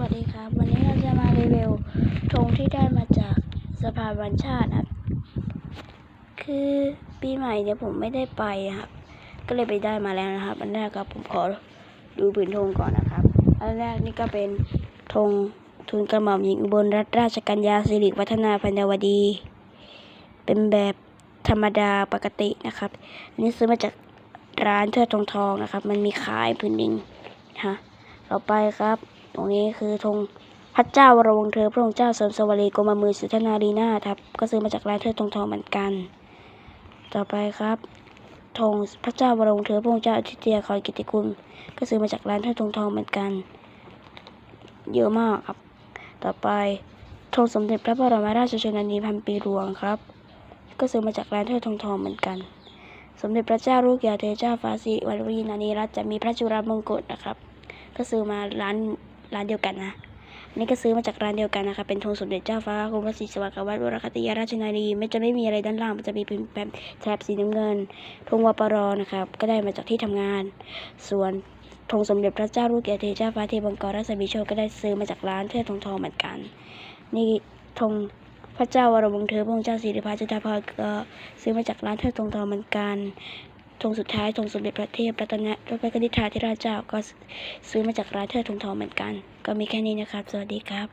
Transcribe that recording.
วัสดีครับ วันนี้เราจะมารีวิวธงที่ได้มาจากสภาบัญชาติครับ คือปีใหม่เนี่ยผมไม่ได้ไปครับ ก็เลยไปได้มาแล้วนะครับ อันแรกครับผมขอดูผืนธงก่อนนะครับ อันแรกนี่ก็เป็นธงทุนกระหม่อมหญิงอุบลรัตนราชกัญญาสิริวัฒนาพันยวดี เป็นแบบธรรมดาปกตินะครับ อันนี้ซื้อมาจากร้านเทิดทองทองนะครับ มันมีขายผืนดิงฮะต่อไปครับ ตรงนี้คือธงพระเจ้าวรวงเธอพระองค์เจ้าเสริมสวรีกรมมือสุทนารีนาครับ ก็ซื้อมาจากร้านเทิดทองทองเหมือนกัน ต่อไปครับธงพระเจ้าวรวงเธอพระองค์เจ้าอาทิตยคอยกิติคุณ ก็ซื้อมาจากร้านเทิดทองทองเหมือนกัน เยอะมากครับ ต่อไปธงสมเด็จพระบรมราชชนนีพันปีหลวงครับ ก็ซื้อมาจากร้านเทิดทองทองเหมือนกัน สมเด็จพระเจ้าลูกยาเธอเจ้าฟ้าสิวัณวรีนานีรัตจะมีพระจุลมงกุฎนะครับ ก็ซื้อมาร้าน ร้านเดียวกันนะอันนี่ก็ซื้อมาจากร้านเดียวกันนะคะเป็นธงสมเด็จเจ้าฟ้ากรมพระศรีสวัสดิ์วัดวรคติยราชนานีไม่จะไม่มีอะไรด้านล่างมันจะมีเป็นแบบแถบสีน้ำเงินธงวปรนะครับก็ได้มาจากที่ทำงาน ส่วนธงสมเด็จพระเจ้าลูกเกเทเจ้าฟ้าเทพบังกรราชบิโชก็ได้ซื้อมาจากร้านเทพทองทองเหมือนกัน นี่ธงพระเจ้าวรวงเธอพระองค์เจ้าสิริพัชจุฑาภรณ์ก็ซื้อมาจากร้านเทพทองทองเหมือนกัน ธงสุดท้ายธงสมเด็จพระเทพรัตนรัตนกนิษฐาธิราชเจ้าก็ซื้อมาจากร้านเทิดทงทองเหมือนกัน ก็มีแค่นี้นะครับ สวัสดีครับ